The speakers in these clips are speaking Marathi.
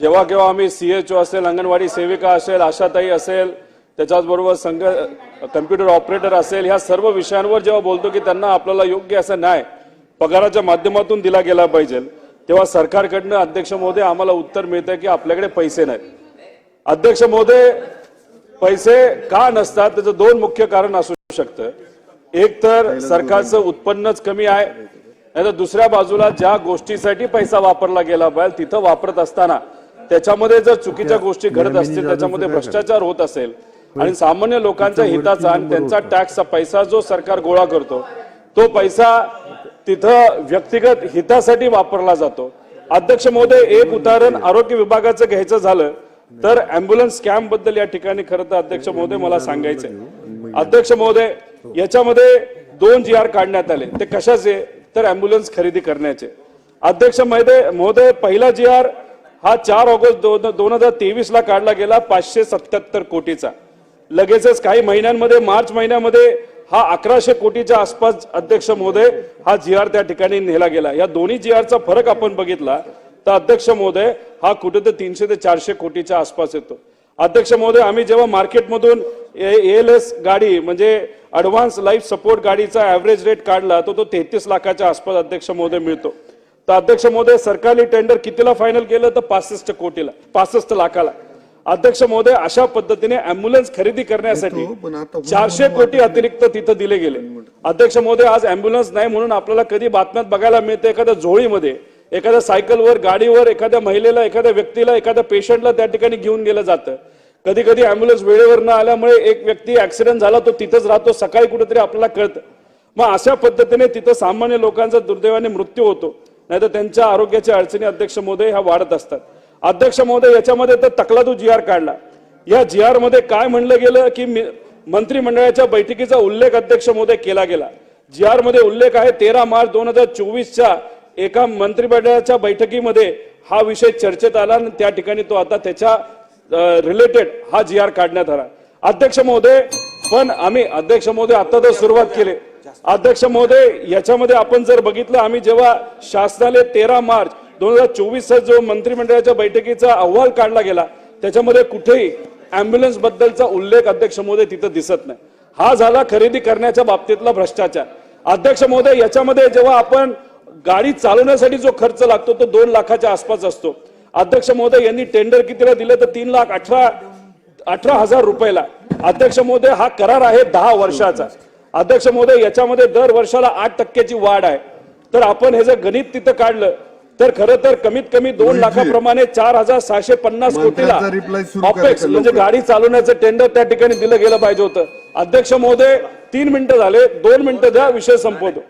जेव्हा केव्हा आम्ही सीएचओ असेल अंगणवाडी सेविका असेल आशाताई असेल त्याच्याचबरोबर संघ कम्प्युटर ऑपरेटर असेल ह्या सर्व विषयांवर जेव्हा बोलतो की त्यांना आपल्याला योग्य असं न्याय पगाराच्या माध्यमातून दिला गेला पाहिजे तेव्हा सरकारकडनं अध्यक्ष महोदय आम्हाला उत्तर मिळतं की आपल्याकडे पैसे नाहीत. अध्यक्ष महोदय पैसे का नसतात त्याचं दोन मुख्य कारण असू शकतं. एक तर सरकारचं उत्पन्नच कमी आहे नाही तर दुसऱ्या बाजूला ज्या गोष्टीसाठी पैसा वापरला गेला पाहिजे तिथं वापरत असताना त्याच्यामध्ये जर चुकीच्या गोष्टी घडत असतील त्याच्यामध्ये भ्रष्टाचार होत असेल आणि सामान्य लोकांच्या हिताचा आणि त्यांचा टॅक्सचा पैसा जो सरकार गोळा करतो तो पैसा तिथं व्यक्तिगत हितासाठी वापरला जातो. अध्यक्ष महोदय एक उदाहरण आरोग्य विभागाचं घ्यायचं झालं तर अँब्युलन्स कॅम्पबद्दल या ठिकाणी खरं तर अध्यक्ष महोदय मला सांगायचंय. अध्यक्ष महोदय याच्यामध्ये दोन जी आर काढण्यात आले. ते कशाचे? तर अँब्युलन्स खरेदी करण्याचे. अध्यक्ष महोदय महोदय पहिला जी आर हा चार ऑगस्ट दोन दोन हजार तेवीस ला काढला गेला पाचशे सत्याहत्तर कोटीचा. लगेचच काही महिन्यांमध्ये मार्च महिन्यामध्ये हा अकराशे कोटीच्या आसपास अध्यक्ष महोदय हा जी आर त्या ठिकाणी नेला गेला. या दोन्ही जी आरचा फरक आपण बघितला तर अध्यक्ष महोदय हा कुठे तर तीनशे ते चारशे कोटीच्या आसपास येतो. अध्यक्ष महोदय आम्ही जेव्हा मार्केटमधून एल एस गाडी म्हणजे ऍडव्हान्स लाईफ सपोर्ट गाडीचा ऍव्हरेज रेट काढला तो तो तेहतीस लाखाच्या आसपास अध्यक्ष महोदय मिळतो. तर अध्यक्ष महोदय सरकारने टेंडर कितीला फायनल केलं? तर पासष्ट कोटीला पासष्ट लाखाला. अध्यक्ष महोदय अशा पद्धतीने अँब्युलन्स खरेदी करण्यासाठी चारशे कोटी अतिरिक्त तिथं दिले गेले. अध्यक्ष महोदय आज अँब्युलन्स नाही म्हणून आपल्याला कधी बातम्यात बघायला मिळते? एखाद्या झोळीमध्ये एखाद्या सायकलवर गाडीवर एखाद्या महिलेला एखाद्या व्यक्तीला एखाद्या पेशंटला त्या ठिकाणी घेऊन गेलं जातं. कधी कधी अँब्युलन्स वेळेवर न आल्यामुळे एक व्यक्ती ऍक्सिडेंट झाला तो तिथंच राहतो सकाळी कुठेतरी आपल्याला कळतं. मग अशा पद्धतीने तिथं सामान्य लोकांचा दुर्दैवाने मृत्यू होतो. नाहीतर त्यांच्या आरोग्याच्या अडचणी अध्यक्ष महोदय ह्या वाढत असतात. अध्यक्ष महोदय याच्यामध्ये तर तकलादू जी आर काढला. या जी आरमध्ये काय म्हणलं गेलं की मंत्रिमंडळाच्या बैठकीचा उल्लेख अध्यक्ष महोदय केला गेला. जी आरमध्ये उल्लेख आहे तेरा मार्च दोन हजार चोवीसच्या एका मंत्रिमंडळाच्या बैठकीमध्ये हा विषय चर्चेत आला आणि त्या ठिकाणी तो आता त्याच्या रिलेटेड हा जी आर काढण्यात आला. अध्यक्ष महोदय पण आम्ही अध्यक्ष महोदय आता तर सुरुवात केली. अध्यक्ष महोदय याच्यामध्ये आपण जर बघितलं आम्ही जेव्हा शासनाने तेरा मार्च दोन हजार चोवीसचा जो मंत्रिमंडळाच्या बैठकीचा अहवाल काढला गेला त्याच्यामध्ये कुठेही अँब्युलन्स बद्दलचा उल्लेख अध्यक्ष महोदय तिथं दिसत नाही. हा झाला खरेदी करण्याच्या बाबतीतला भ्रष्टाचार. अध्यक्ष महोदय याच्यामध्ये जेव्हा आपण गाडी चालवण्यासाठी जो खर्च लागतो तो दोन लाखाच्या आसपास असतो. अध्यक्ष महोदय यांनी टेंडर कितीला दिलं तर तीन लाख अठरा अठरा हजार रुपयाला. अध्यक्ष महोदय हा करार आहे दहा वर्षाचा. अध्यक्ष महोदय याच्यामध्ये दर वर्षाला आठ टक्क्याची वाढ आहे. तर आपण हे जर गणित तिथं काढलं तर खरं तर कमीत कमी दोन लाखाप्रमाणे चार हजार सहाशे पन्नास कोटीला ऑपेक्स म्हणजे. गाडी चालवण्याचं टेंडर त्या ठिकाणी दिलं गेलं पाहिजे होतं. अध्यक्ष महोदय तीन मिनिटं झाले दोन मिनिटं द्या विषय संपवतो.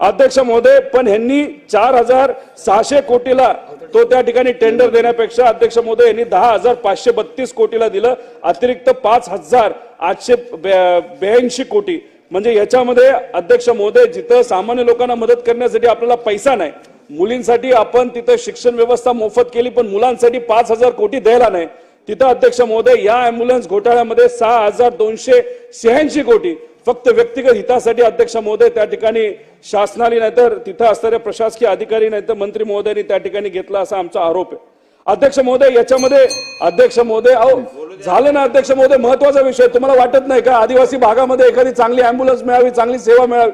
अध्यक्ष महोदय पण ह्यांनी चार हजार सहाशे कोटीला तो त्या ठिकाणी टेंडर देण्यापेक्षा अध्यक्ष महोदय यांनी दहा हजार पाचशे बत्तीस कोटीला दिलं. अतिरिक्त पाच हजार आठशे ब्याऐंशी कोटी. म्हणजे याच्यामध्ये अध्यक्ष महोदय जिथं सामान्य लोकांना मदत करण्यासाठी आपल्याला पैसा नाही मुलींसाठी आपण तिथं शिक्षण व्यवस्था मोफत केली पण मुलांसाठी पाच हजार कोटी द्यायला नाही. तिथं अध्यक्ष महोदय या अँब्युलन्स घोटाळ्यामध्ये सहा हजार दोनशे शहाऐंशी कोटी. फक्त व्यक्तिगत हितासाठी अध्यक्ष महोदय त्या ठिकाणी शासनाने नाहीतर तिथं असणारे प्रशासकीय अधिकारी नाहीतर मंत्री महोदयांनी त्या ठिकाणी घेतला असा आमचा आरोप आहे. अध्यक्ष महोदय याच्यामध्ये अध्यक्ष महोदय अहो झालं ना अध्यक्ष महोदय महत्त्वाचा विषय तुम्हाला वाटत नाही का? आदिवासी भागामध्ये एखादी चांगली अँब्युलन्स मिळावी चांगली सेवा मिळावी?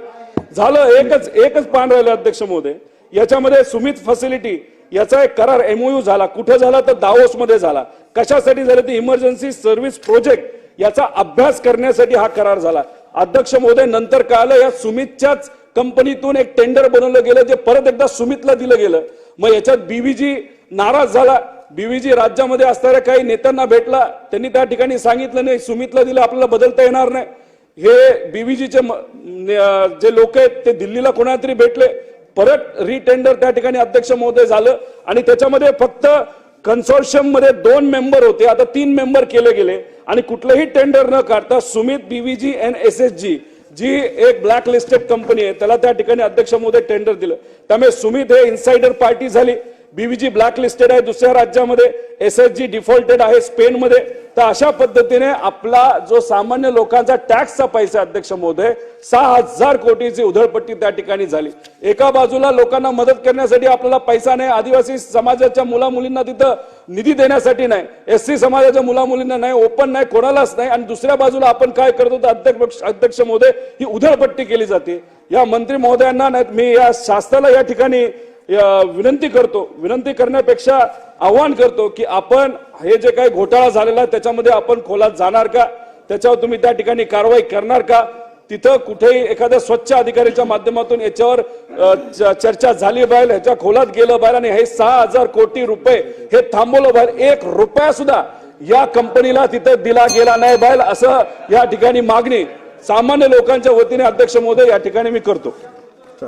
झालं एकच एकच पान राहिलं अध्यक्ष महोदय. याच्यामध्ये सुमित फॅसिलिटी याचा एक करार एमओयू झाला. कुठे झाला? तर दावोस मध्ये झाला. कशासाठी झालं? ते इमर्जन्सी सर्व्हिस प्रोजेक्ट याचा अभ्यास करण्यासाठी हा करार झाला. अध्यक्ष महोदय नंतर कळालं या सुमितच्याच कंपनीतून एक टेंडर बनवलं गेलं जे परत एकदा सुमितला दिलं गेलं. मग याच्यात बीव्हीजी नाराज झाला. बीव्हीजी राज्यामध्ये असणाऱ्या काही नेत्यांना भेटला. त्यांनी त्या ठिकाणी सांगितलं नाही सुमितला दिलं आपल्याला बदलता येणार नाही. हे बीव्हीजीचे जे लोक आहेत ते दिल्लीला कोणाला तरी भेटले. परत रिटेंडर त्या ठिकाणी अध्यक्ष महोदय झालं. आणि त्याच्यामध्ये फक्त कन्सोर्शियममध्ये दोन मेंबर होते. आता तीन मेंबर केले गेले. आणि कुठलंही टेंडर न काढता Sumit BVG N S S G G एक ब्लॅक लिस्टेड कंपनी आहे त्याला त्या ठिकाणी अध्यक्ष मोदी टेंडर दिलं. त्यामुळे सुमित हे इन्साइडर पार्टी झाली. बीबीजी ब्लॅक लिस्टेड आहे दुसऱ्या राज्यामध्ये एस एस जी डिफॉल्टेड आहे स्पेनमध्ये. तर अशा पद्धतीने आपला जो सामान्य लोकांचा टॅक्सचा पैसा अध्यक्ष महोदय सहा हजार कोटीची उधळपट्टी त्या ठिकाणी झाली. एका बाजूला लोकांना मदत करण्यासाठी आपल्याला पैसा नाही आदिवासी समाजाच्या मुला मुलींना तिथं निधी देण्यासाठी नाही एस सी समाजाच्या मुला मुलींना नाही ओपन नाही कोणालाच नाही. आणि दुसऱ्या बाजूला आपण काय करतो तर अध्यक्ष अध्यक्ष महोदय ही उधळपट्टी केली जाते. या मंत्री महोदयांना नाही मी या शास्त्राला या ठिकाणी विनंती करतो विनंती करण्यापेक्षा आव्हान करतो की आपण हे जे काही घोटाळा झालेला आहे त्याच्यामध्ये आपण खोलात जाणार का? त्याच्यावर तुम्ही त्या ठिकाणी कारवाई करणार का? तिथं कुठेही एखाद्या स्वच्छ अधिकाऱ्याच्या माध्यमातून याच्यावर चर्चा झाली पाहिजे ह्याच्या खोलात गेलं पाहिजे आणि हे सहा हजार कोटी रुपये हे थांबवलं पाहिजे एक रुपया सुद्धा या कंपनीला तिथं दिला गेला नाही पाहिजे असं या ठिकाणी मागणी सामान्य लोकांच्या वतीने अध्यक्ष महोदय या ठिकाणी मी करतो.